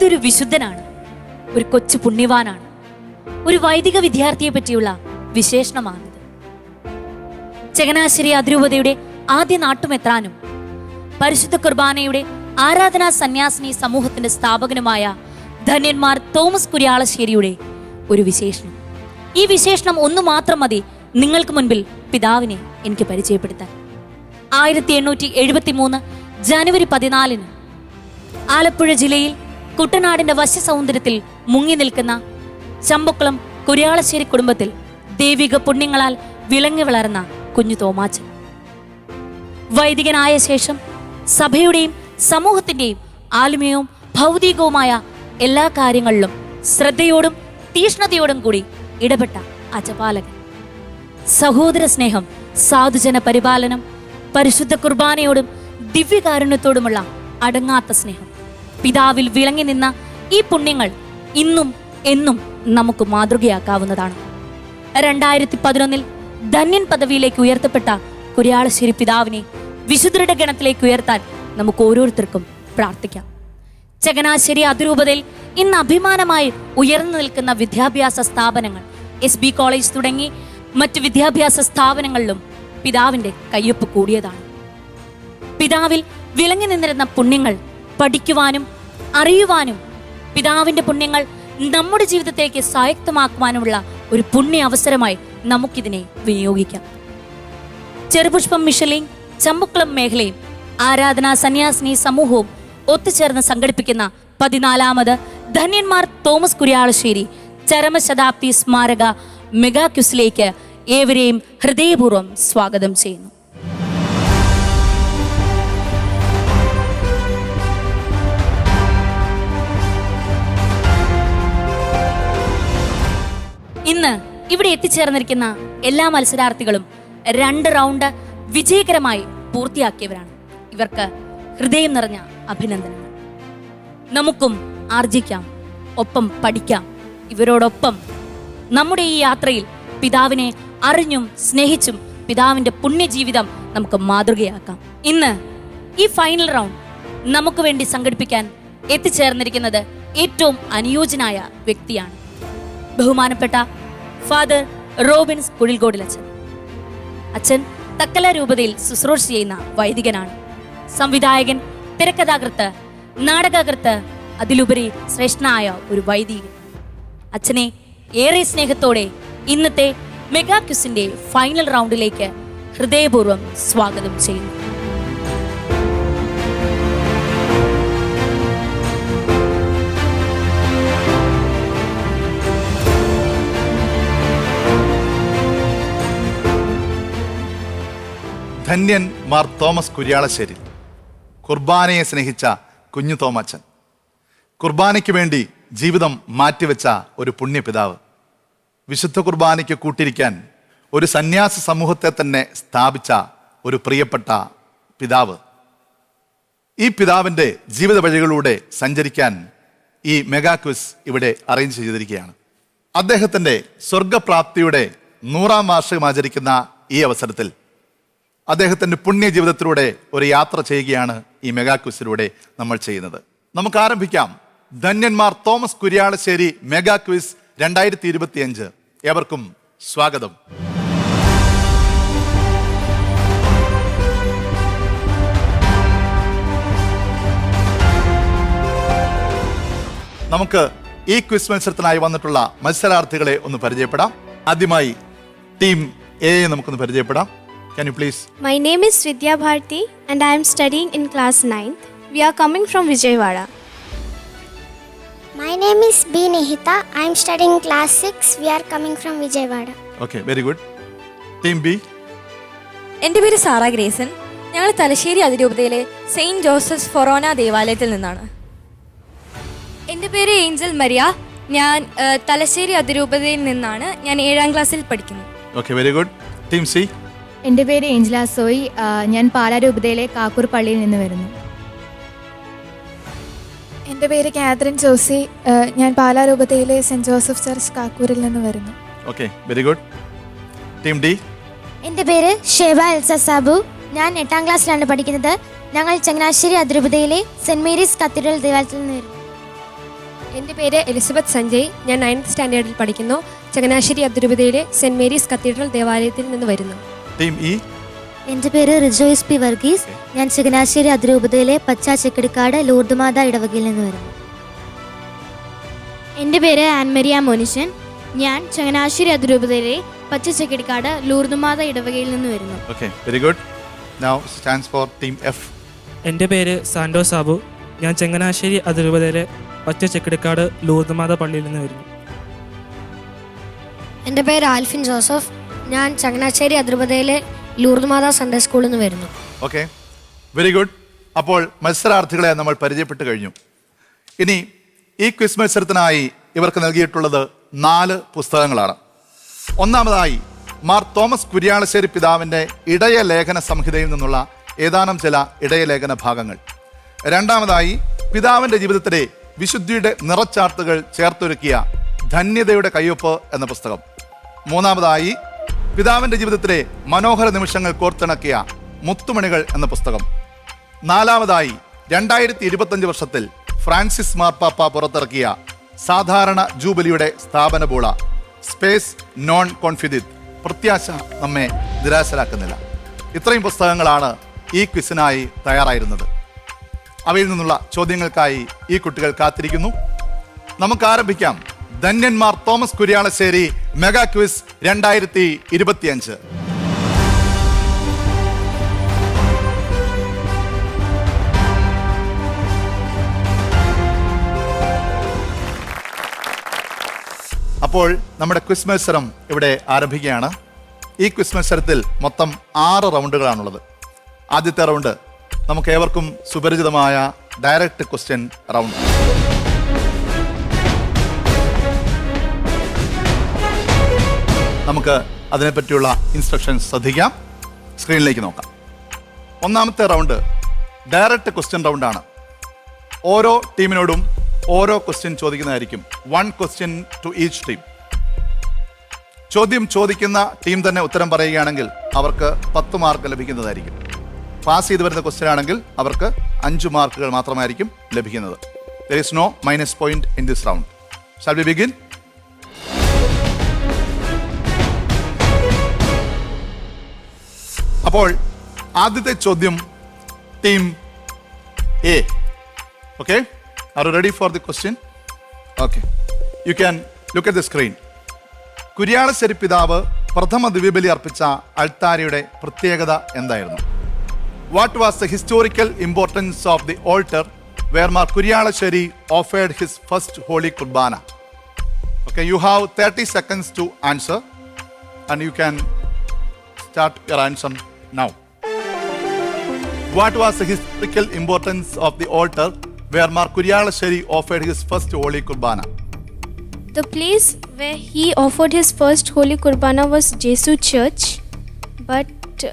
ഇതൊരു വിശുദ്ധനാണ്? ഒരു കൊച്ചു പുണ്യവാനാണ്. ഒരു വൈദിക വിദ്യാർത്ഥിയെ പറ്റിയുള്ള വിശേഷണമാണിത്. ചങ്ങനാശ്ശേരി അതിരൂപതയുടെ ആദ്യ നാട്ടുമെത്രാനും പരിശുദ്ധ കുർബാനയുടെ ആരാധനാ സന്യാസിനി സമൂഹത്തിന്റെ സ്ഥാപകനുമായ ധന്യന്മാർ തോമസ് കുര്യാളശ്ശേരിയുടെ ഒരു വിശേഷണം. ഈ വിശേഷണം ഒന്നു മാത്രം മതി നിങ്ങൾക്ക് മുൻപിൽ പിതാവിനെ എനിക്ക് പരിചയപ്പെടുത്താൻ. ആയിരത്തി എണ്ണൂറ്റി എഴുപത്തി മൂന്ന് ജനുവരി പതിനാലിന് ആലപ്പുഴ ജില്ലയിൽ കുട്ടനാടിന്റെ വശ്യസൗന്ദര്യത്തിൽ മുങ്ങി നിൽക്കുന്ന ചമ്പക്കുളം കുര്യാളശ്ശേരി കുടുംബത്തിൽ ദൈവിക പുണ്യങ്ങളാൽ വിളങ്ങി വളർന്ന കുഞ്ഞു തോമാച്ചൻ. വൈദികനായ ശേഷം സഭയുടെയും സമൂഹത്തിന്റെയും ആത്മീയവും ഭൗതികവുമായ എല്ലാ കാര്യങ്ങളിലും ശ്രദ്ധയോടും തീഷ്ണതയോടും കൂടി ഇടപെട്ട അജപാലകൻ. സഹോദര സ്നേഹം സാധുജന പരിപാലനം പരിശുദ്ധ കുർബാനയോടും ദിവ്യകാരുണ്യത്തോടുമുള്ള അടങ്ങാത്ത സ്നേഹം. പിതാവിൽ വിളങ്ങി നിന്ന ഈ പുണ്യങ്ങൾ ഇന്നും എന്നും നമുക്ക് മാതൃകയാക്കാവുന്നതാണ്. രണ്ടായിരത്തി പതിനൊന്നിൽ ധന്യൻ പദവിയിലേക്ക് ഉയർത്തപ്പെട്ട കുര്യാളശ്ശേരി പിതാവിനെ വിശുദ്ധരുടെ ഗണത്തിലേക്ക് ഉയർത്താൻ നമുക്ക് ഓരോരുത്തർക്കും പ്രാർത്ഥിക്കാം. ചങ്ങനാശ്ശേരി അതിരൂപതയിൽ ഇന്ന് അഭിമാനമായി ഉയർന്നു നിൽക്കുന്ന വിദ്യാഭ്യാസ സ്ഥാപനങ്ങൾ എസ് ബി കോളേജ് തുടങ്ങി മറ്റ് വിദ്യാഭ്യാസ സ്ഥാപനങ്ങളിലും പിതാവിന്റെ കയ്യൊപ്പ് കൂടിയതാണ്. പിതാവിൽ വിളങ്ങി നിന്നിരുന്ന പുണ്യങ്ങൾ പഠിക്കുവാനും അറിയുവാനും പിതാവിന്റെ പുണ്യങ്ങൾ നമ്മുടെ ജീവിതത്തിലേക്ക് സ്വായക്തമാക്കുവാനുമുള്ള ഒരു പുണ്യ അവസരമായി നമുക്കിതിനെ വിനിയോഗിക്കാം. ചെറുപുഷ്പം മിഷലിംഗ് ചമ്പുക്കുളം മേഖലയും ആരാധനാ സന്യാസിനി സമൂഹവും ഒത്തുചേർന്ന് സംഘടിപ്പിക്കുന്ന പതിനാലാമത് ധന്യന്മാർ തോമസ് കുര്യാളശ്ശേരി ചരമശതാബ്ദി സ്മാരക മെഗാ ക്യുസിലേക്ക് ഏവരെയും ഹൃദയപൂർവം സ്വാഗതം ചെയ്യുന്നു. ഇന്ന് ഇവിടെ എത്തിച്ചേർന്നിരിക്കുന്ന എല്ലാ മത്സരാർത്ഥികളും രണ്ട് റൗണ്ട് വിജയകരമായി പൂർത്തിയാക്കിയവരാണ്. ഇവർക്ക് ഹൃദയം നിറഞ്ഞ അഭിനന്ദനങ്ങൾ. നമുക്കും ആർജിക്കാം ഒപ്പം പഠിക്കാം. ഇവരോടൊപ്പം നമ്മുടെ ഈ യാത്രയിൽ പിതാവിനെ അറിഞ്ഞും സ്നേഹിച്ചും പിതാവിന്റെ പുണ്യജീവിതം നമുക്ക് മാതൃകയാക്കാം. ഇന്ന് ഈ ഫൈനൽ റൗണ്ട് നമുക്ക് വേണ്ടി സംഘടിപ്പിക്കാൻ എത്തിച്ചേർന്നിരിക്കുന്നത് ഏറ്റവും അനുയോജ്യനായ വ്യക്തിയാണ്. ബഹുമാനപ്പെട്ട ഫാദർ റോബിൻസ് കുഴിൽകോടിൽ അച്ഛൻ തക്കല രൂപതയിൽ ശുശ്രൂഷ ചെയ്യുന്ന വൈദികനാണ്. സംവിധായകൻ തിരക്കഥാകൃത്ത് നാടകകൃത്ത് അതിലുപരി ശ്രേഷ്ഠനായ ഒരു വൈദികൻ. അച്ഛനെ ഏറെ സ്നേഹത്തോടെ ഇന്നത്തെ മെഗാ ക്യുസിന്റെ ഫൈനൽ റൗണ്ടിലേക്ക് ഹൃദയപൂർവം സ്വാഗതം ചെയ്യുന്നു. ധന്യൻ മാർ തോമസ് കുര്യാളശ്ശേരി. കുർബാനയെ സ്നേഹിച്ച കുഞ്ഞു തോമച്ചൻ. കുർബാനയ്ക്ക് വേണ്ടി ജീവിതം മാറ്റിവെച്ച ഒരു പുണ്യപിതാവ്. വിശുദ്ധ കുർബാനയ്ക്ക് കൂട്ടിരിക്കാൻ ഒരു സന്യാസ സമൂഹത്തെ തന്നെ സ്ഥാപിച്ച ഒരു പ്രിയപ്പെട്ട പിതാവ്. ഈ പിതാവിന്റെ ജീവിത വഴികളിലൂടെ സഞ്ചരിക്കാൻ ഈ മെഗാ ക്വിസ് ഇവിടെ അറേഞ്ച് ചെയ്തിരിക്കുകയാണ്. അദ്ദേഹത്തിന്റെ സ്വർഗപ്രാപ്തിയുടെ നൂറാം വാർഷികം ആചരിക്കുന്ന ഈ അവസരത്തിൽ അദ്ദേഹത്തിന്റെ പുണ്യ ജീവിതത്തിലൂടെ ഒരു യാത്ര ചെയ്യുകയാണ് ഈ മെഗാ ക്വിസിലൂടെ നമ്മൾ ചെയ്യുന്നത്. നമുക്ക് ആരംഭിക്കാം. ധന്യന്മാർ തോമസ് കുര്യാളശ്ശേരി മെഗാ ക്വിസ് രണ്ടായിരത്തി ഇരുപത്തിയഞ്ച് ഏവർക്കും സ്വാഗതം. നമുക്ക് ഈ ക്വിസ് മത്സരത്തിനായി വന്നിട്ടുള്ള മത്സരാർത്ഥികളെ ഒന്ന് പരിചയപ്പെടാം. ആദ്യമായി ടീം എ നമുക്കൊന്ന് പരിചയപ്പെടാം. Can you please? My name is Vidya Bharti and I am studying in class 9th. We are coming from Vijayawada. My name is B. Nihita. I am studying class 6. We are coming from Vijayawada. Okay, very good. Team B. എന്റെ പേര് Sara Grayson ഞങ്ങൾ തലശ്ശേരി അതിരൂപതയിലെ Saint Joseph ഫൊറോന ദേവാലയത്തിൽ നിന്നാണ് എന്റെ പേര് Angel Maria ഞാൻ ഏഹ്, തലശ്ശേരി അതിരൂപതയിൽ നിന്നാണ് ഞാൻ ഏഴാം ക്ലാസ്സിൽ പഠിക്കുന്നു okay very good team C എന്റെ പേര് ഏഞ്ചല സോയി ഞാൻ പാലാരൂപതയിലെ കാക്കൂർ പള്ളിയിൽ നിന്ന് വരുന്നു. എന്റെ പേര് കാതറിൻ ജോസി. ഞാൻ പാലാരൂപതയിലെ സെന്റ് ജോസഫ് ചർച്ച് കാക്കൂരിൽ നിന്ന് വരുന്നു. Okay very good. Team D? എന്റെ പേര് ഷേബ എൽസ സാബു. ഞാൻ എട്ടാം ക്ലാസ്സിലാണ് പഠിക്കുന്നത്. ഞങ്ങൾ ചങ്ങനാശ്ശേരി അതിരൂപതയിലെ സെന്റ് മേരീസ് കത്തീഡ്രൽ ദേവാലയത്തിൽ നിന്ന് വരുന്നു. എന്റെ പേര് എലിസബത്ത് സഞ്ജയ്. ഞാൻ നയൻത് സ്റ്റാൻഡേർഡിൽ പഠിക്കുന്നു. ചങ്ങനാശ്ശേരി അതിരൂപതയിലെ സെന്റ് മേരീസ് കത്തീഡ്രൽ ദേവാലയത്തിൽ നിന്ന് വരുന്നു. Team E? എന്റെ പേര് റിജോയിസ് പി വർഗീസ്. ഞാൻ ചങ്ങനാശ്ശേരി അതിരൂപതയിലെ പച്ച ചെക്കടിക്കാട് ലൂർദ്മാത ഇടവകയിൽ നിന്ന് വരുന്നു. എന്റെ പേര് ആൻമരിയ മോനിഷൻ. ഞാൻ ചങ്ങനാശ്ശേരി അതിരൂപതയിലെ പച്ചച്ചക്കടിക്കാട് ലൂർദുമാത ഇടവകയിൽ നിന്ന് വരുന്നു. Okay very good now stands for team F എന്റെ പേര് സാൻഡോ സാബു. ഞാൻ ചങ്ങനാശ്ശേരി അതിരൂപതയിലെ പച്ച ചെക്കിടക്കാട് ലൂർദ്മാത പള്ളിയിൽ നിന്ന് വരുന്നു. എന്റെ പേര് ആൽഫിൻ ജോസഫ്. ഞാൻ ചങ്ങനാശ്ശേരി അതിരൂപതയിലെ ലൂർദ്മാത സൺഡേ സ്കൂളിൽ നിന്ന് വരുന്നു. ഓക്കെ വെരി ഗുഡ് അപ്പോൾ മത്സരാർത്ഥികളെ നമ്മൾ പരിചയപ്പെട്ട് കഴിഞ്ഞു. ഇനി ഈ ക്വിസ് മത്സരത്തിനായി ഇവർക്ക് നൽകിയിട്ടുള്ളത് നാല് പുസ്തകങ്ങളാണ്. ഒന്നാമതായി മാർ തോമസ് കുര്യാളശ്ശേരി പിതാവിന്റെ ഇടയ ലേഖന സംഹിതയിൽ നിന്നുള്ള ഏതാനും ചില ഇടയ ലേഖന ഭാഗങ്ങൾ. രണ്ടാമതായി പിതാവിന്റെ ജീവിതത്തിലെ വിശുദ്ധിയുടെ നിറച്ചാർത്തുകൾ ചേർത്തൊരുക്കിയ ധന്യതയുടെ കയ്യൊപ്പ് എന്ന പുസ്തകം. മൂന്നാമതായി പിതാവിന്റെ ജീവിതത്തിലെ മനോഹര നിമിഷങ്ങൾ കോർത്തിണക്കിയ മുത്തുമണികൾ എന്ന പുസ്തകം. നാലാമതായി രണ്ടായിരത്തി ഇരുപത്തഞ്ച് വർഷത്തിൽ ഫ്രാൻസിസ് മാർപ്പാപ്പ പുറത്തിറക്കിയ സാധാരണ ജൂബിലിയുടെ സ്ഥാപനബോള സ്പേസ് നോൺ കോൺഫിദിത് പ്രത്യാശ നമ്മെ നിരാശരാക്കുന്നില്ല. ഇത്രയും പുസ്തകങ്ങളാണ് ഈ ക്വിസിനായി തയ്യാറായിരുന്നത്. അവയിൽ നിന്നുള്ള ചോദ്യങ്ങൾക്കായി ഈ കുട്ടികൾ കാത്തിരിക്കുന്നു. നമുക്ക് ആരംഭിക്കാം ധന്യന്മാർ തോമസ് കുര്യാളശ്ശേരി മെഗാ ക്വിസ് രണ്ടായിരത്തി ഇരുപത്തിയഞ്ച്. അപ്പോൾ നമ്മുടെ ക്വിസ് മത്സരം ഇവിടെ ആരംഭിക്കുകയാണ്. ഈ ക്വിസ് മത്സരത്തിൽ മൊത്തം ആറ് റൗണ്ടുകളാണുള്ളത്. ആദ്യത്തെ റൗണ്ട് നമുക്ക് ഏവർക്കും സുപരിചിതമായ ഡയറക്റ്റ് ക്വസ്റ്റ്യൻ റൗണ്ട്. നമുക്ക് അതിനെപ്പറ്റിയുള്ള ഇൻസ്ട്രക്ഷൻസ് ശ്രദ്ധിക്കാം. സ്ക്രീനിലേക്ക് നോക്കാം. ഒന്നാമത്തെ റൗണ്ട് ഡയറക്റ്റ് ക്വസ്റ്റ്യൻ റൗണ്ടാണ് ഓരോ ടീമിനോടും ഓരോ question ചോദിക്കുന്നതായിരിക്കും. One question to each team ചോദ്യം ചോദിക്കുന്ന ടീം തന്നെ ഉത്തരം പറയുകയാണെങ്കിൽ അവർക്ക് പത്ത് മാർക്ക് ലഭിക്കുന്നതായിരിക്കും. പാസ് ചെയ്ത് വരുന്ന ക്വസ്റ്റ്യൻ ആണെങ്കിൽ അവർക്ക് അഞ്ച് മാർക്കുകൾ മാത്രമായിരിക്കും ലഭിക്കുന്നത്. There is no minus point in this round shall be begin അപ്പോൾ ആദ്യത്തെ ചോദ്യം team A okay are ready for the question okay you can look at the screen Kuriyalassery പിതാവ് പ്രഥമ ദിവ്യബലി അർപ്പിച്ച അൾത്താരയുടെ പ്രത്യേകത എന്തായിരുന്നു? What was the historical importance of the altar where Mar Kuriyalassery offered his first holy Qurbana? Okay you have thirty seconds to answer and you can start your answer now What was the historical importance of the altar where Mar Kuryalasheri offered his first Holy Kurbana? The place where he offered his first Holy Kurbana was Jesu Church, but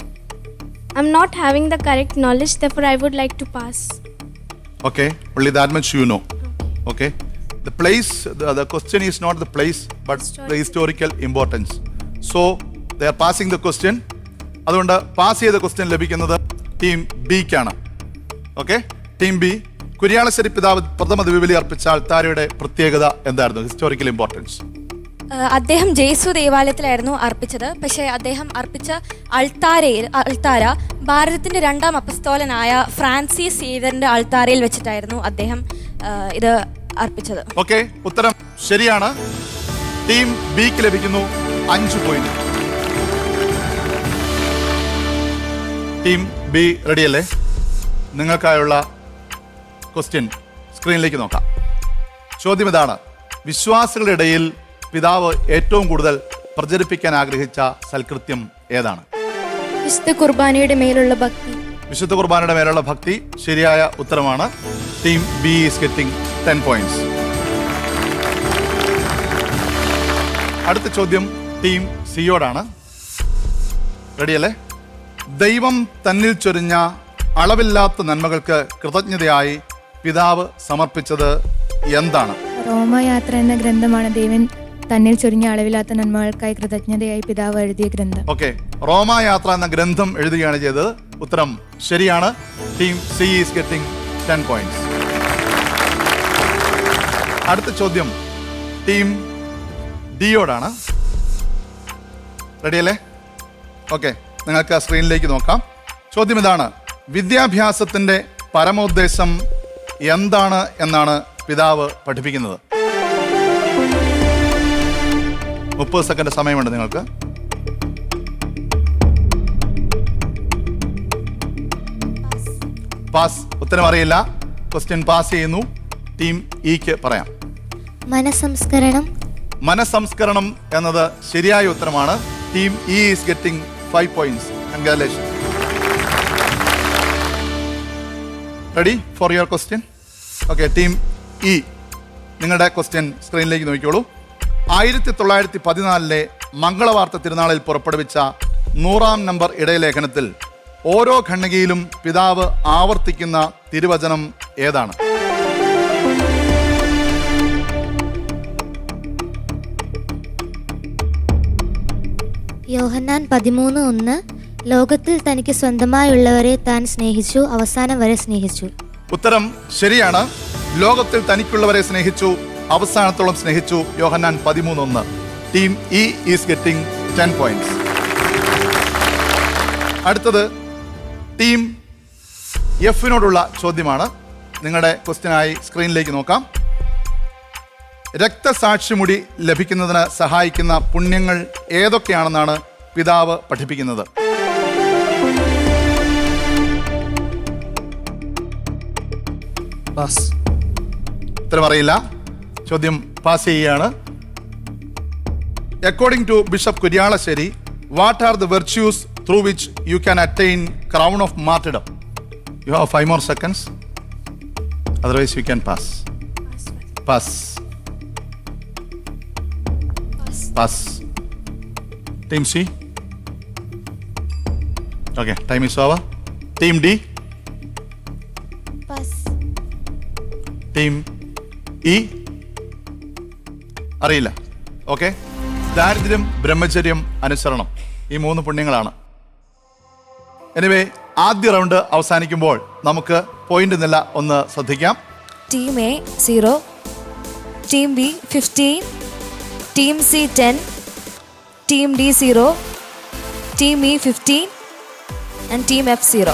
I'm not having the correct knowledge, therefore, I would like to pass. Okay, only that much you know. Okay, the place, the, the question is not the place, but the historical importance. So, they are passing the question. അതുകൊണ്ട് pass ചെയ്ത question ലഭിക്കുന്നത് team ബിക്കാണ് okay team B Kurialacherry പിതാവ് പ്രഥമ ദിവ്യബലി അർപ്പിച്ച അൾത്താരയുടെ പ്രത്യേകത എന്തായിരുന്നു? ഹിസ്റ്റോറിക്കൽ ഇമ്പോർട്ടൻസ് അദ്ദേഹം ജേസു ദേവാലയത്തിലായിരുന്നു അർപ്പിച്ചത്. പക്ഷേ അദ്ദേഹം അർപ്പിച്ച അൾത്താരയിൽ അൾത്താര ഭാരതത്തിന്റെ രണ്ടാം അപസ്തോലനായ ഫ്രാൻസിസ് സീവറിന്റെ അൾത്താരയിൽ വെച്ചിട്ടായിരുന്നു അദ്ദേഹം ഇത് അർപ്പിച്ചത്. ഓക്കെ ഉത്തരം ശരിയാണ്. ടീം ബിക്ക് ലഭിക്കുന്നു അഞ്ച് പോയിന്റ് ടീം ബി റെഡിയല്ലേ? നിങ്ങൾക്കായുള്ള ക്വസ്റ്റ്യൻ സ്ക്രീനിലേക്ക് നോക്കാം. ചോദ്യം ഇതാണ്. വിശ്വാസികളുടെ ഇടയിൽ പിതാവ് ഏറ്റവും കൂടുതൽ പ്രചരിപ്പിക്കാൻ ആഗ്രഹിച്ച സൽകൃത്യം ഏതാണ്? വിശുദ്ധ കുർബാനയുടെ മേലുള്ള ഭക്തി. വിശുദ്ധ കുർബാനയുടെ മേലുള്ള ഭക്തി ശരിയായ ഉത്തരമാണ്. Team B is getting ten points. അടുത്ത ചോദ്യം ടീം സിയോടാണ്. റെഡിയല്ലേ? ദൈവം തന്നിൽ ചൊരിഞ്ഞ അളവില്ലാത്ത നന്മകൾക്ക് കൃതജ്ഞതയായി പിതാവ് സമർപ്പിച്ചത് എന്താണ്? റോമയാത്ര എന്ന ഗ്രന്ഥമാണ് ദൈവൻ തന്നിൽ ചൊരിഞ്ഞ അളവില്ലാത്ത നന്മകൾക്കായി കൃതജ്ഞതയായി പിതാവ് എഴുതിയ ഗ്രന്ഥം. ഓക്കെ. റോമയാത്ര എന്ന ഗ്രന്ഥം എഴുതുകയാണ് ചെയ്തത്. ഉത്തരം ശരിയാണ്. Team C is getting ten points അടുത്ത ചോദ്യം. ടീം ഡിയോടാണ് റെഡിയല്ലേ ഓക്കെ. നിങ്ങൾക്ക് സ്ക്രീനിലേക്ക് നോക്കാം. ചോദ്യം ഇതാണ് വിദ്യാഭ്യാസത്തിന്റെ പരമോദ്ദേശം എന്താണ് എന്നാണ് പിതാവ് പഠിപ്പിക്കുന്നത്. മുപ്പത് സെക്കൻഡ് സമയമുണ്ട് നിങ്ങൾക്ക്. പാസ് ഉത്തരം അറിയില്ല. ക്വസ്റ്റ്യൻ പാസ് ചെയ്യുന്നു. ടീം ഇക്ക് പറയാം. മനസംസ്കരണം. മനസംസ്കരണം എന്നത് ശരിയായ ഉത്തരമാണ്. Team E is getting five points congratulation ready for your question okay team E നിങ്ങളുടെ ക്വസ്റ്റ്യൻ സ്ക്രീനിലേക്ക് നോക്കിക്കോളൂ. ആയിരത്തി തൊള്ളായിരത്തി പതിനാലിലെ മംഗളവാർത്ത തിരുനാളിൽ പുറപ്പെടുവിച്ച നൂറാം നമ്പർ ഇടയലേഖനത്തിൽ ഓരോ ഖണ്ഡികയിലും പിതാവ് ആവർത്തിക്കുന്ന തിരുവചനം ഏതാണ്? യോഹന്നാൻ പതിമൂന്ന് ഒന്ന് ലോകത്തിൽ തനിക്ക് സ്വന്തമായുള്ളവരെ താൻ സ്നേഹിച്ചു അവസാനം വരെ സ്നേഹിച്ചു. ഉത്തരം ശരിയാണ്. ലോകത്തിൽ തനിക്കുള്ളവരെ സ്നേഹിച്ചു അവസാനത്തോളം സ്നേഹിച്ചു യോഹന്നാൻ പതിമൂന്ന് ഒന്ന്. Team E is getting ten points അടുത്തത് ടീം എഫിനോടുള്ള ചോദ്യമാണ്. നിങ്ങളുടെ ക്വസ്റ്റ്യനായി സ്ക്രീനിലേക്ക് നോക്കാം. രക്തസാക്ഷിമുടി ലഭിക്കുന്നതിന് സഹായിക്കുന്ന പുണ്യങ്ങൾ ഏതൊക്കെയാണെന്നാണ് പിതാവ് പഠിപ്പിക്കുന്നത്. ഉത്തരം അറിയില്ല. ചോദ്യം പാസ് ചെയ്യുകയാണ്. According to bishop Kuriyalassery what are the virtues through which you can attain crown of martyrdom you have five more seconds otherwise you can pass pass pass team C okay time is over team D Pass. Team E അറിയില്ല. Okay ദാരിദ്ര്യം ബ്രഹ്മചര്യം അനുസരണം. ഈ മൂന്ന് പുണ്യങ്ങളാണ്. Anyway ആദ്യ round അവസാനിക്കുമ്പോൾ നമുക്ക് point നില ഒന്ന് ശ്രദ്ധിക്കാം. Team A zero team B fifteen team C ten team D zero team E fifteen and team F zero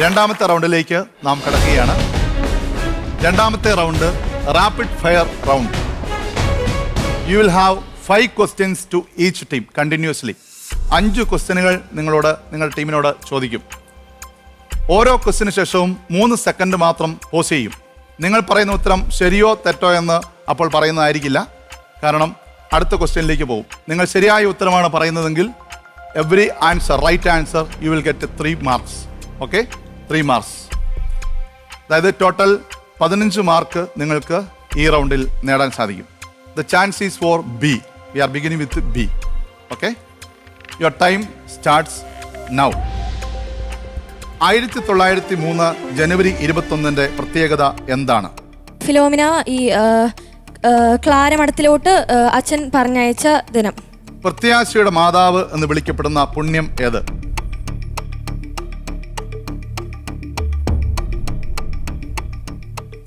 രണ്ടാമത്തെ റൗണ്ടിലേക്ക് നാം കടക്കുകയാണ്. രണ്ടാമത്തെ round rapid fire round you will have five questions to each team continuously അഞ്ച് ക്വസ്റ്റ്യനുകൾ നിങ്ങളോട് നിങ്ങൾ ടീമിനോട് ചോദിക്കും. ഓരോ ക്വസ്റ്റിന് ശേഷവും മൂന്ന് സെക്കൻഡ് മാത്രം പോസ് ചെയ്യും. നിങ്ങൾ പറയുന്ന ഉത്തരം ശരിയോ തെറ്റോ എന്ന് അപ്പോൾ പറയുന്നതായിരിക്കില്ല. കാരണം അടുത്ത ക്വസ്റ്റ്യനിലേക്ക് പോകും. നിങ്ങൾ ശരിയായ ഉത്തരമാണ് പറയുന്നതെങ്കിൽ every answer right answer you will get three marks okay three marks അതായത് ടോട്ടൽ പതിനഞ്ച് മാർക്ക് നിങ്ങൾക്ക് ഈ റൗണ്ടിൽ നേടാൻ സാധിക്കും. The chance is for B we are beginning with B okay your time starts now ആയിരത്തി തൊള്ളായിരത്തി മൂന്ന് ജനുവരി ഇരുപത്തൊന്നിന്റെ പ്രത്യേകത എന്താണ്? ഫിലോമിന ഈ ക്ലാര മഠത്തിലോട്ട് അച്ഛൻ പറഞ്ഞയച്ച ദിനം. പ്രത്യാശയുടെ മാതാവ് എന്ന് വിളിക്കപ്പെടുന്ന പുണ്യം ഏത്?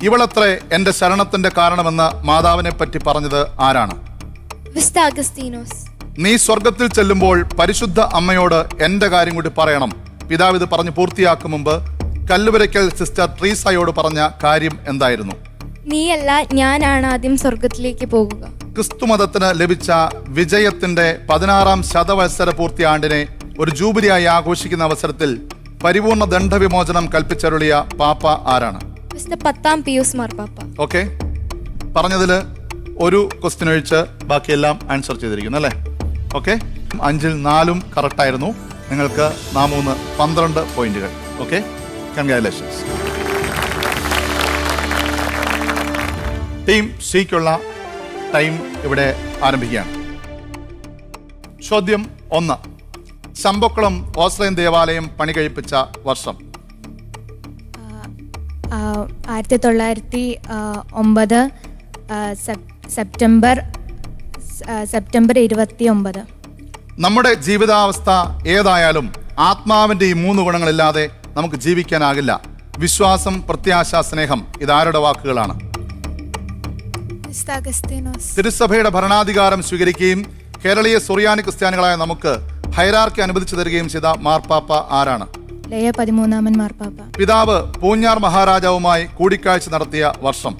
ഇവളത്രേ എന്റെ ശരണത്തിന്റെ കാരണമെന്ന് മാതാവിനെ പറ്റി പറഞ്ഞത് ആരാണ്? നീ സ്വർഗത്തിൽ ചെല്ലുമ്പോൾ പരിശുദ്ധ അമ്മയോട് എന്റെ കാര്യം കൂടി പറയണം. പിതാവ് ഇത് പറഞ്ഞ് പൂർത്തിയാക്കും മുമ്പ് കല്ലുവരയ്ക്കൽ സിസ്റ്റർ ട്രീസയോട് പറഞ്ഞ കാര്യം എന്തായിരുന്നു? നീയല്ല ഞാനാണ് ആദ്യം സ്വർഗത്തിലേക്ക് പോകുക. ക്രിസ്തുമതത്തിന് ലഭിച്ച വിജയത്തിന്റെ പതിനാറാം ശതവത്സര പൂർത്തി ആണ്ടിനെ ഒരു ജൂബിലിയായി ആഘോഷിക്കുന്ന അവസരത്തിൽ പരിപൂർണ ദണ്ഡവിമോചനം കൽപ്പിച്ചരുളിയ പാപ്പ ആരാണ്? പത്താം പിയൂസ് മാർപ്പാപ്പ ഓക്കെ. പറഞ്ഞതിൽ ഒരു ക്വസ്റ്റ്യൻ ഒഴിച്ച് ബാക്കിയെല്ലാം ആൻസർ ചെയ്തിരിക്കുന്നു അല്ലേ? ഓക്കെ. അഞ്ചിൽ നാലും കറക്റ്റായിരുന്നു. നിങ്ങൾക്ക് നാമൂന്ന് പന്ത്രണ്ട് പോയിന്റുകൾ. ഓക്കെ കൺഗ്രാലേഷൻസ് ടീം സിക്കുള്ള ടൈം ഇവിടെ ആരംഭിക്കുകയാണ്. ചോദ്യം ഒന്ന്. ശമ്പക്കുളം ഓസ്ലൈൻ ദേവാലയം പണി കഴിപ്പിച്ച വർഷം. ആയിരത്തി തൊള്ളായിരത്തി ഒമ്പത് സെപ്റ്റംബർ സെപ്റ്റംബർ ഇരുപത്തി ഒമ്പത് നമ്മുടെ ജീവിതാവസ്ഥ ഏതായാലും ആത്മാവിന്റെ ഈ മൂന്ന് ഗുണങ്ങളില്ലാതെ നമുക്ക് ജീവിക്കാനാകില്ല. വിശ്വാസം പ്രത്യാശ സ്നേഹം ഇതാരുടെ വാക്കുകളാണ്? തിരുസഭയുടെ ഭരണാധികാരം സ്വീകരിക്കുകയും കേരളീയ സുറിയാനി ക്രിസ്ത്യാനികളായ നമുക്ക് ഹൈറാർക്കി അനുവദിച്ചു തരികയും ചെയ്ത മാർപ്പാപ്പ ആരാണ്? ലയ പതിമൂന്നാമൻ മാർപ്പാപ്പ. പിതാവ് പൂഞ്ഞാർ മഹാരാജാവുമായി കൂടിക്കാഴ്ച നടത്തിയ വർഷം.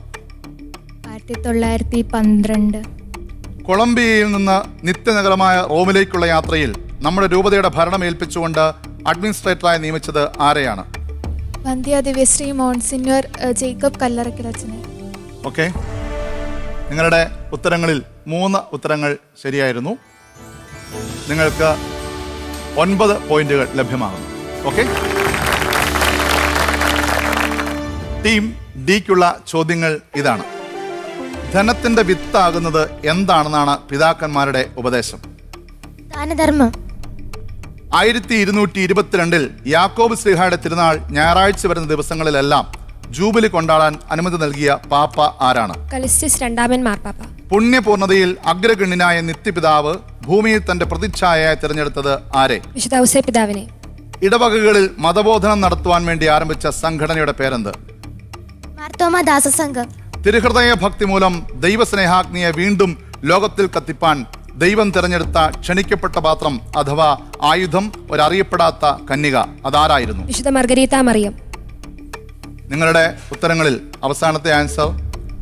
ആയിരത്തി തൊള്ളായിരത്തി പന്ത്രണ്ട്. കൊളംബിയയിൽ നിന്ന് നിത്യനഗരമായ റോമിലേക്കുള്ള യാത്രയിൽ നമ്മുടെ രൂപതയുടെ ഭരണം ഏൽപ്പിച്ചുകൊണ്ട് അഡ്മിനിസ്ട്രേറ്ററായി നിയമിച്ചത് ആരെയാണ്? ശ്രീ ജേക്കബ് കല്ലറക്കിലച്ചനെ ഓക്കെ. നിങ്ങളുടെ ഉത്തരങ്ങളിൽ മൂന്ന് ഉത്തരങ്ങൾ ശരിയായിരുന്നു. നിങ്ങൾക്ക് ഒൻപത് പോയിന്റുകൾ ലഭ്യമാകുന്നു. ഓക്കെ. ടീം ഡിക്കുള്ള ചോദ്യങ്ങൾ ഇതാണ്. ധനത്തിന്റെ വിത്താകുന്നത് എന്താണെന്നാണ് പിതാക്കന്മാരുടെ ഉപദേശം. ദാനധർമ്മം. ആയിരത്തി ഇരുന്നൂറ്റി ഇരുപത്തിരണ്ടിൽ യാക്കോബ് ശ്രീഹായുടെ തിരുനാൾ ഞായറാഴ്ച വരുന്ന ദിവസങ്ങളിലെല്ലാം ജൂബിലി കൊണ്ടാടാൻ അനുമതി നൽകിയ പാപ്പ ആരാണ്? കലിസ്റ്റസ് രണ്ടാമൻ മാർപ്പാപ്പ. പുണ്യപൂർണതയിൽ അഗ്രഗണ്യനായ നിത്യപിതാവ് ഭൂമിയിൽ തന്റെ പ്രതിച്ഛായയായി തിരഞ്ഞെടുത്തത് ആരെ? വിശുദ്ധ ഔസേ പിതാവിനെ. ഇടവകകളിൽ മതബോധനം നടത്തുവാൻ വേണ്ടി ആരംഭിച്ച സംഘടനയുടെ പേരെന്ത്? മാർത്തോമ ദാസസംഘം. തിരുഹൃദയ ഭക്തി മൂലം ദൈവസ്നേഹാഗ്നിയെ വീണ്ടും ലോകത്തിൽ കത്തിപ്പാൻ ദൈവം തിരഞ്ഞെടുത്ത ക്ഷണിക്കപ്പെട്ട പാത്രം അഥവാ ആയുധം ഒരറിയപ്പെടാത്ത കന്യക. അതാരായിരുന്നു? വിശുദ്ധ മർഗരീത്ത മറിയം. നിങ്ങളുടെ ഉത്തരങ്ങളിൽ അവസാനത്തെ ആൻസർ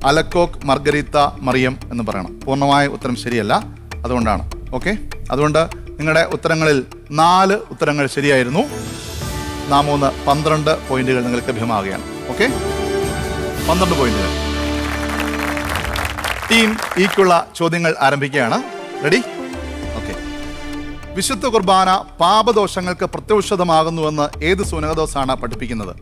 അലക്കോക് മർഗരീത്ത മറിയം എന്ന് പറയണം. പൂർണമായ ഉത്തരം ശരിയല്ല. അതുകൊണ്ടാണ്. ഓക്കെ? അതുകൊണ്ട് നിങ്ങളുടെ ഉത്തരങ്ങളിൽ നാല് ഉത്തരങ്ങൾ ശരിയായിരുന്നു. നാമൂന്ന് പന്ത്രണ്ട് പോയിന്റുകൾ നിങ്ങൾക്ക് ലഭ്യമാവുകയാണ്. ഓക്കെ? പന്ത്രണ്ട് പോയിന്റുകൾ. ടീം ഈക്കുള്ള ചോദ്യങ്ങൾ ആരംഭിക്കുകയാണ്. റെഡി ഓക്കെ വിശുദ്ധ കുർബാന പാപദോഷങ്ങൾക്ക് പ്രത്യൗഷമാകുന്നുവെന്ന് ഏത് സുനഹദോസാണ് പഠിപ്പിക്കുന്നത്?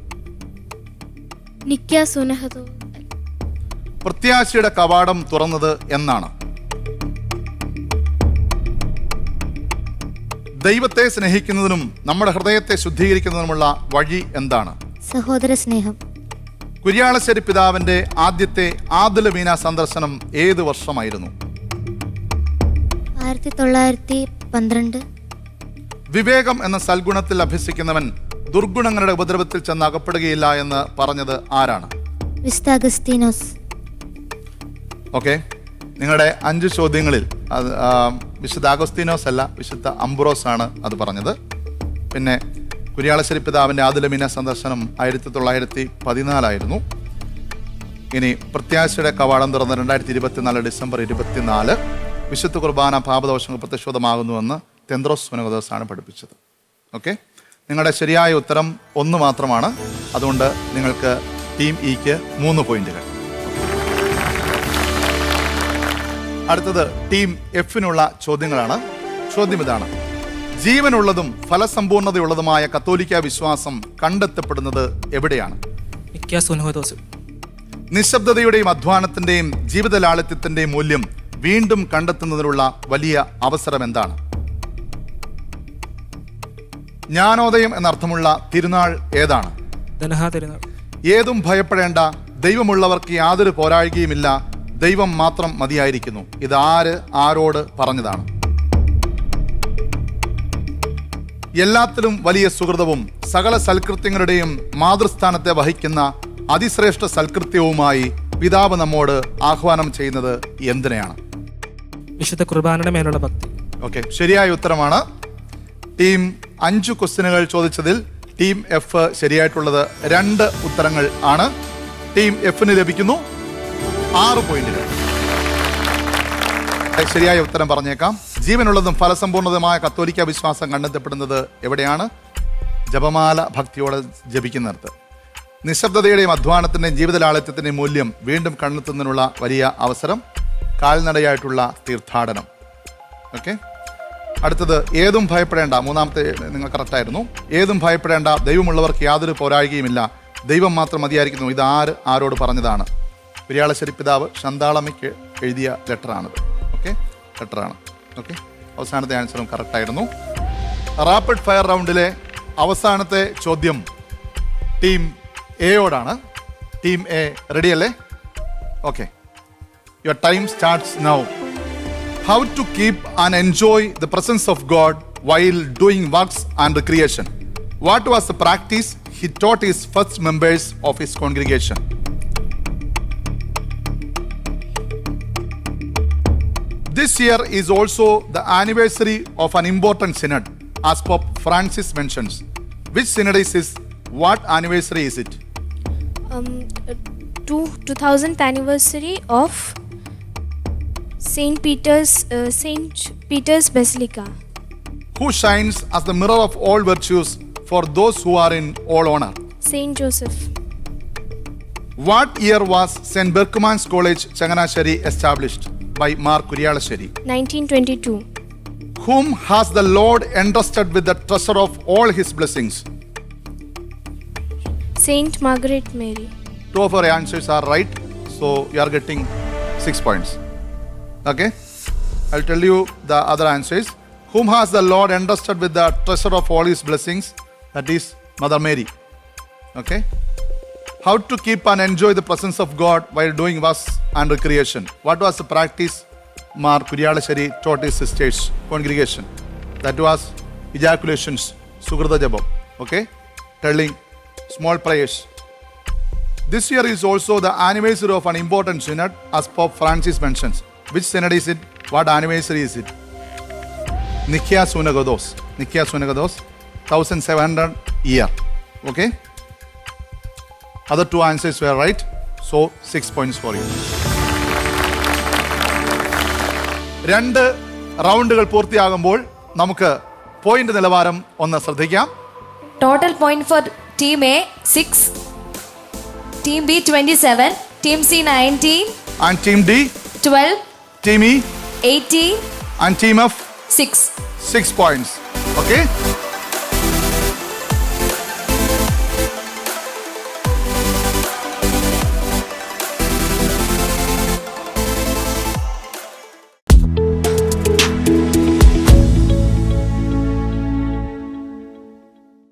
പ്രത്യാശയുടെ കവാടം തുറന്നത് എന്നാണ്. ദൈവത്തെ സ്നേഹിക്കുന്നതിനും നമ്മുടെ ഹൃദയത്തെ ശുദ്ധീകരിക്കുന്നതിനുമുള്ള വഴി എന്താണ്? സഹോദര സ്നേഹം കുര്യാളശ്ശേരി പിതാവിന്റെ ആദ്യത്തെ ആദുല വീണ സന്ദർശനം ഏത് വർഷമായിരുന്നു? ആയിരത്തി തൊള്ളായിരത്തി പന്ത്രണ്ട് വിവേകം എന്ന സൽഗുണത്തിൽ അഭ്യസിക്കുന്നവൻ ദുർഗുണങ്ങളുടെ ഉപദ്രവത്തിൽ ചെന്ന് അകപ്പെടുകയില്ല എന്ന് പറഞ്ഞത് ആരാണ്? ഓക്കെ. നിങ്ങളുടെ അഞ്ച് ചോദ്യങ്ങളിൽ അത് ആ, വിശുദ്ധ അഗസ്തീനോസ് അല്ല വിശുദ്ധ അംബ്രോസ് ആണ് അത് പറഞ്ഞത്. പിന്നെ കുര്യാളശ്ശേരി പിതാവിന്റെ ആദലമിന സന്ദർശനം ആയിരത്തി തൊള്ളായിരത്തി പതിനാലായിരുന്നു. ഇനി പ്രത്യാശയുടെ കവാടം തുറന്ന് രണ്ടായിരത്തി ഇരുപത്തിനാല് ഡിസംബർ ഇരുപത്തിനാല് വിശുദ്ധ കുർബാന പാപദോഷങ്ങൾ പ്രത്യക്ഷോധമാകുന്നുവെന്ന് തെന്ത്രോസ് മനോദാണ് പഠിപ്പിച്ചത്. ഓക്കെ? നിങ്ങളുടെ ശരിയായ ഉത്തരം ഒന്ന് മാത്രമാണ്. അതുകൊണ്ട് നിങ്ങൾക്ക് ടീം ഇക്ക് മൂന്ന് പോയിന്റുകൾ. അടുത്തത് ടീം എഫിനുള്ള ചോദ്യങ്ങളാണ്. ചോദ്യം ഇതാണ്. ജീവനുള്ളതും ഫലസമ്പൂർണതയുള്ളതുമായ കത്തോലിക്ക വിശ്വാസം കണ്ടെത്തപ്പെടുന്നത് എവിടെയാണ്? നിശബ്ദതയുടെയും അധ്വാനത്തിന്റെയും ജീവിത ലാളിത്യത്തിന്റെയും മൂല്യം വീണ്ടും കണ്ടെത്തുന്നതിനുള്ള വലിയ അവസരം എന്താണ് ജ്ഞാനോദയം എന്നർത്ഥമുള്ള തിരുനാൾ ഏതാണ്? ഏതും ഭയപ്പെടേണ്ട ദൈവമുള്ളവർക്ക് യാതൊരു പോരാഴുകയുമില്ല ദൈവം മാത്രം മതിയായിരിക്കുന്നു. ഇത് ആര് ആരോട് പറഞ്ഞതാണ്? എല്ലാത്തിലും വലിയ സുഹൃതവും സകല സൽകൃത്യങ്ങളുടെയും മാതൃസ്ഥാനത്തെ വഹിക്കുന്ന അതിശ്രേഷ്ഠ സൽകൃത്യവുമായി പിതാവ് നമ്മോട് ആഹ്വാനം ചെയ്യുന്നത് എന്തിനെയാണ്? വിശുദ്ധ കുർബാനയുടെ മേലുള്ള ഭക്തി. ഓക്കെ ശരിയായ ഉത്തരമാണ്. ടീം അഞ്ചു ക്വസ്റ്റ്യനുകൾ ചോദിച്ചതിൽ ടീം എഫ് ശരിയായിട്ടുള്ളത് രണ്ട് ഉത്തരങ്ങൾ ആണ്. ടീം എഫിന് ലഭിക്കുന്നു ആറ് പോയിന്റുകൾ. ശരിയായ ഉത്തരം പറഞ്ഞേക്കാം. ജീവനുള്ളതും ഫലസമ്പൂർണതുമായ കത്തോലിക്ക വിശ്വാസം കണ്ടെത്തപ്പെടുന്നത് എവിടെയാണ്? ജപമാല ഭക്തിയോടെ ജപിക്കുന്നിടത്ത്. നിശബ്ദതയുടെയും അധ്വാനത്തിന്റെയും ജീവിത ലാളിത്യത്തിന്റെയും മൂല്യം വീണ്ടും കണ്ടെത്തുന്നതിനുള്ള വലിയ അവസരം കാൽനടയായിട്ടുള്ള തീർത്ഥാടനം. ഓക്കെ? അടുത്തത് ഏതും ഭയപ്പെടേണ്ട. മൂന്നാമത്തെ നിങ്ങൾ കറക്റ്റായിരുന്നു. ഏതും ഭയപ്പെടേണ്ട. ദൈവമുള്ളവർക്ക് യാതൊരു പോരായികയുമില്ല. ദൈവം മാത്രം മതിയായിരിക്കുന്നു. ഇത് ആര് ആരോട് പറഞ്ഞതാണ്? പെരിയാളശ്ശേരി പിതാവ് ശന്താളമ്മയ്ക്ക് എഴുതിയ ലെറ്ററാണിത് ലെറ്ററാണ് ഓക്കെ അവസാനത്തെ ആൻസറും കറക്റ്റായിരുന്നു റാപ്പിഡ് ഫയർ റൗണ്ടിലെ അവസാനത്തെ ചോദ്യം ടീം എയോടാണ് ടീം എ റെഡിയല്ലേ okay your time starts now how to keep and enjoy the presence of God while doing works and recreation. What was the practice he taught his first members of his congregation? This year is also the anniversary of an important synod, as Pope Francis mentions. Which synod is this? What anniversary is it? Um, uh, two, 2000th anniversary of Saint Peter's uh, Saint Peter's Basilica. Who shines as the mirror of all virtues for those who are in all honor? Saint Joseph. What year was St. Berkman's College, Changanasheri established by Mar Kuriyalasheri? 1922. Whom has the Lord entrusted with the treasure of all his blessings? Saint Margaret Mary. Two of our answers are right, so you are getting six points. Okay? I'll tell you the other answers. Whom has the Lord entrusted with the treasure of all his blessings? That is Mother Mary. Okay? How to keep and enjoy the presence of God while doing was and recreation. What was the practice Mar Kuriyalashari taught his sisters congregation? That was ejaculations, Sugrada Jabam. Okay? Telling small prayers. This year is also the anniversary of an important synod, as Pope Francis mentions. Which synod is it? What anniversary is it? Nikia Sunagodos. Nikia Sunagodos, 1700 year. Okay? Other two answers were right, so six points for you. രണ്ട് റൗണ്ടുകൾ പൂർത്തിയാകുമ്പോൾ നമുക്ക് point നിലവാരം ഒന്ന് ശ്രദ്ധിക്കാം. Total point for team A six team B twenty seven team C nineteen and team D twelve team E eighteen and team F six six points Okay?